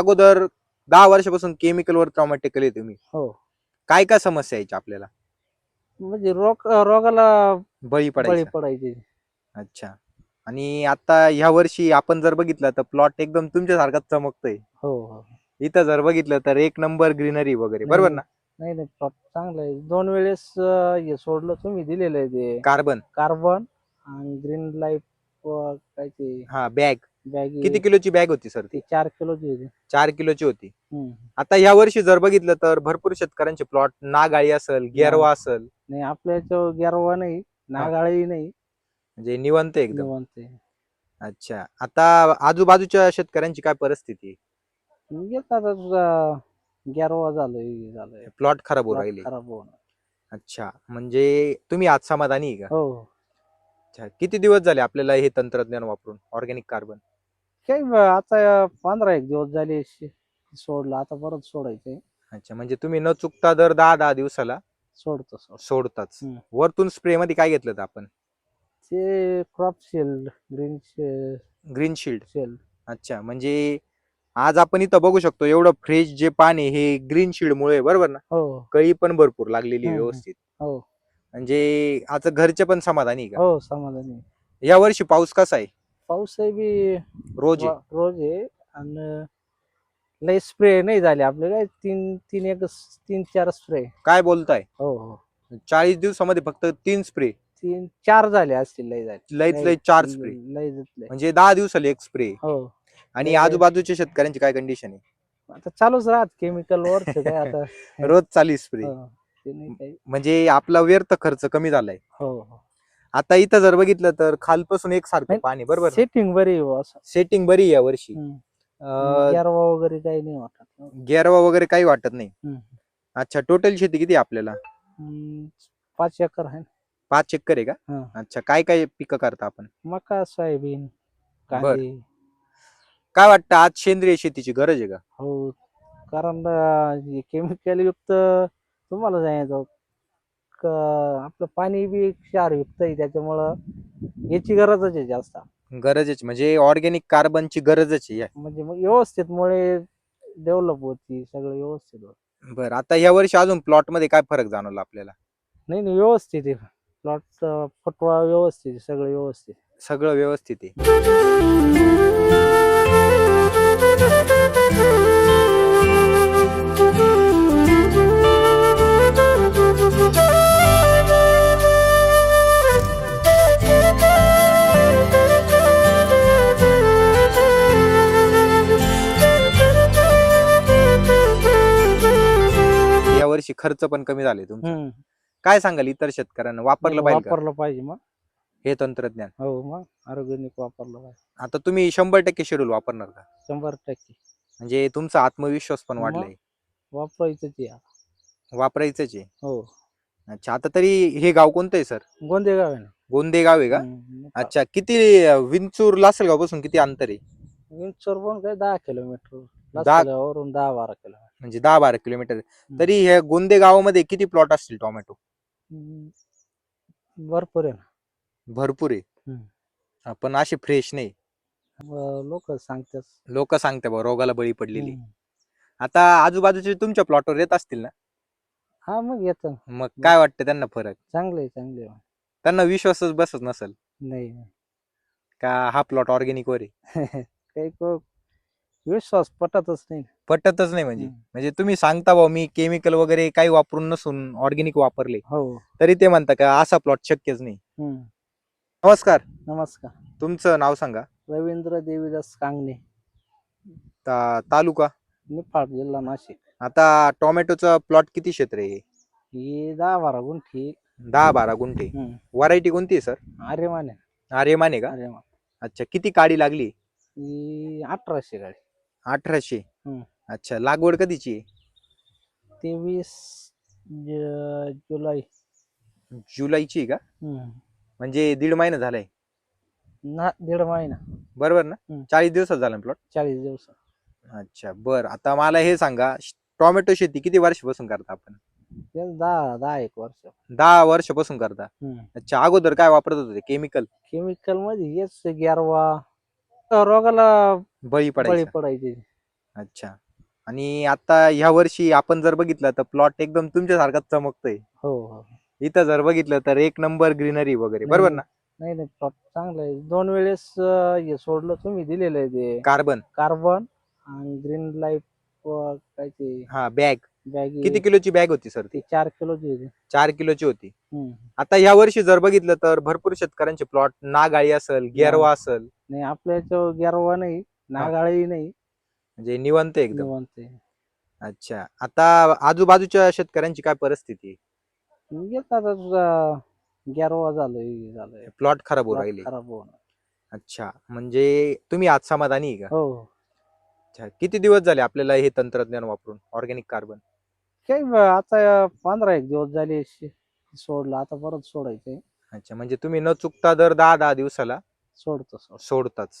अगोदर दहा वर्षापासून केमिकल वर टोमॅटो केले तुम्ही हो. काय काय समस्या यायच्या आपल्याला? म्हणजे रोग रोगाला बळी बळी पडायच्या. पडायचे. अच्छा. आणि आता ह्या वर्षी आपण जर बघितलं तर प्लॉट एकदम तुमच्यासारखाच चमकतोय. हो हो. इथं जर बघितलं तर एक नंबर ग्रीनरी वगैरे बरोबर ना? नाही नाही plot चांगलं आहे. दोन वेळेस अं, हे सोडलं तुम्ही दिलेलं आहे ते. कार्बन कार्बन आणि ग्रीन लाईफ काय ते? हा बॅग बॅग किती किलोची बॅग होती सर ती चार किलोची होती. चार किलोची होती. हम्म. आता या वर्षी जर बघितलं तर भरपूर शेतकऱ्यांचे प्लॉट नागाळी असेल गेरवा असेल. नाही आपल्या याच्यावर गेरवा नाही नागाळी नाही. म्हणजे निवंत आहे एकदम. निवांत आहे. अच्छा. आता आजूबाजूच्या शेतकऱ्यांची काय परिस्थिती? आहे? येत आता तुझा गेरवा झालंय झालंय. प्लॉट खराब होऊ राहिले. खराब होऊन अच्छा. म्हणजे तुम्ही आज समाधानी आहे का? हो. अच्छा किती दिवस झाले आपल्याला हे तंत्रज्ञान वापरून ऑर्गॅनिक कार्बन? काही ब- आता पंधरा एक दिवस झाले शे- सोडलं आता परत सोडायचंय. अच्छा म्हणजे तुम्ही न चुकता दर दहा दहा दिवसाला सोडतो सोड सोडताच. हम्म. वरतून स्प्रे मध्ये काय घेतलं होतं आपण? ते crop shield green green shield. Shield अच्छा म्हणजे आज आपण इथं बघू शकतो एवढं फ्रेश जे पाणी हे ग्रीन शिल्ड मुळे आहे, बरोबर ना? हो. कळी पण भरपूर लागलेली आहे हम्म, व्यवस्थित. हो. म्हणजे आता घरचे पण समाधानी आहे का? हो समाधानी या वर्षी पाऊस कसा आहे? पाऊस आहे बी रोज आहे. वा- रोज आहे. आणि लय स्प्रे नाही झाले आपले काय? तीन तीन एक तीन चार स्प्रे काय बोलताय? हो हो. चाळीस दिवसामध्ये फक्त तीन स्प्रे तीन चार झाले असतील लय झाले. लयच लय चार स्प्रे लय लय. म्हणजे दहा दिवसाला एक स्प्रे हो. आणि लय- आजूबाजूच्या शेतकऱ्यांची काय कंडिशन आहे? आता चालूच राहत केमिकल वर काय आता. रोज चाली स्प्रे हो, ते नाही काही. म्हणजे आपला व्यर्थ खर्च कमी झालाय. हो हो. आता इथं जर बघितलं तर खालपासून एक सारखं नाही, पाणी बरोबर? सेटिंग बरी आहे बुवा असं. सेटिंग बरी आहे या वर्षी. हम्म. अं, गारवा वगैरे काही नाही वाटत. गेरवा वगैरे काही वाटत नाही. हम्म. अच्छा टोटल शेती किती आहे आपल्याला? हम्म, पाच एकर आहे ना. पाच एकर आहे का? हा. अच्छा काय काय पिकं करता आपण? मका सोयाबीन कांदे. काय वाटतं आज सेंद्रिय शेतीची गरज आहे का? हो कारण केमिकल युक्त तुम्हाला सांगायचं क- आपलं पाणी बी क्षारयुक्त आहे त्याच्यामुळं याची गरजच आहे जास्त. गरजच म्हणजे ऑर्गॅनिक कार्बनची गरजच आहे. म्हणजे मग व्यवस्थित मुळे डेव्हलप होती सगळं व्यवस्थित होत. बरं आता या वर्षी अजून प्लॉटमध्ये काय फरक जाणवला आपल्याला? नाही नाही व्यवस्थित आहे. प्लॉट फटवा व्यवस्थित आहे, सगळं व्यवस्थित सगळं व्यवस्थित आहे. खर्च पण कमी झाले तुमचा. हम्म. काय सांगाल इतर शेतकऱ्यांना? वापरलं पाहिजे का? वापरलं पाहिजे मग. हे तंत्रज्ञान. हो मग. ऑर्गॅनिक वापरलं पाहिजे. आता तुम्ही शंभर टक्के शेड्यूल वापरणार का? शंभर टक्के. म्हणजे तुमचा आत्मविश्वास पण मग. वाढलाय. वापरायचं ते वापरायचंच आहे. हो. अच्छा आता तरी हे गाव कोणतं आहे सर? गोंदेगाव आहे ना. गोंदे गाव आहे का? हम्म, अच्छा किती अं, विंचूर लासलगावपासून किती अंतर आहे? विंचूर पण काय दहा किलोमीटर. दहा- लासलगाववरून दहा बारा किलोमीटर म्हणजे दहा बारा किलोमीटर तरी ह्या गोंदे गावामध्ये किती प्लॉट असतील टोमॅटो? भरपूर आहे ना. भरपूर आहे. हम्म. हा, पण असे फ्रेश नाही. लोक सांगतात. लोक सांगते बा रोगाला बळी पडलेली. हम्म. आता आजूबाजूचे तुमच्या प्लॉटवर येत असतील ना? हा मग येत. मग काय वाटतं त्यांना फरक? चांगले चांगले त्यांना विश्वासच बसत नसेल. नाही. का हा प्लॉट ऑर्गॅनिक वर आहे? काही को- विश्वास पटतच नाही. पटतच नाही म्हणजे. हम्म. म्हणजे तुम्ही सांगता भाऊ मी केमिकल वगैरे काही वापरून नसून ऑर्गॅनिक वापरले. हो. तरी ते म्हणता का असा प्लॉट शक्यच नाही. हम्म. नमस्कार. नमस्कार. तुमचं नाव सांगा. रवींद्र देवीदास कांगणे. ता- तालुका? निफाड जिल्हा नाशिक. आता टोमॅटोचं प्लॉट किती क्षेत्र आहे ही? दहा बारा गुंठी. दहा बारा गुंठे. हम्म. व्हरायटी कोणती आहे सर आर्यमान आहे. आर्यमान आहे का? आर्यमान. अच्छा किती काडी लागली? ही अठराशे गाडी अठराशे. हम्म. अच्छा लागवड कधीची आहे? तेवीस ज- जुलै. जुलैची आहे का? हम्म. म्हणजे दीड महिना झालाय. ना दीड महिना. बरोबर ना? हम्म. चाळीस दिवसात झाला प्लॉट चाळीस दिवस. अच्छा बर. आता मला हे सांगा श- टोमॅटो शेती किती वर्षापासून करता आपण? दहा दहा एक वर्ष. दहा वर्षापासून करता. अच्छा अगोदर काय वापरत होते? केमिकल? केमिकलमध्ये हेच ग्यारवा रोगाला बळी बळी पडायचा. पडायचे. अच्छा. आणि आता ह्या वर्षी आपण जर बघितलं तर प्लॉट एकदम तुमच्यासारखाच चमकतोय. हो हो. इथं जर बघितलं तर एक नंबर ग्रीनरी वगैरे बरोबर ना? नाही नाही प्लॉट चांगला आहे. दोन वेळेस अं, हे सोडलं तुम्ही दिलेलं आहे ते. कार्बन कार्बन आणि ग्रीन लाईफ काय ते? हा बॅग बॅग किती किलोची बॅग होती सर ती? चार किलोची आहे ती. चार किलोची होती. हम्म. आता ह्या वर्षी जर बघितलं तर भरपूर शेतकऱ्यांचे प्लॉट नागाळी असेल गेरवा असेल. नाही आपल्या याच्यावर गेरवा नाही नागाळी नाही. म्हणजे निवंत एकदम. निवांत आहे. अच्छा. आता आजूबाजूच्या शेतकऱ्यांची काय परिस्थिती? आहे? येतात आता तुझा गेरवा झालंय हे झालंय. प्लॉट खराब होऊ राहिले. खराब होऊन अच्छा. म्हणजे तुम्ही आज समाधानी आहे का? हो. अच्छा किती दिवस झाले आपल्याला हे तंत्रज्ञान वापरून ऑर्गॅनिक कार्बन? काही ब- आता पंधरा एक दिवस झाले शे- सोडलं आता परत सोडायचंय. अच्छा म्हणजे तुम्ही न चुकता दर दहा दहा दिवसाला सोडतो सोड सोडताच.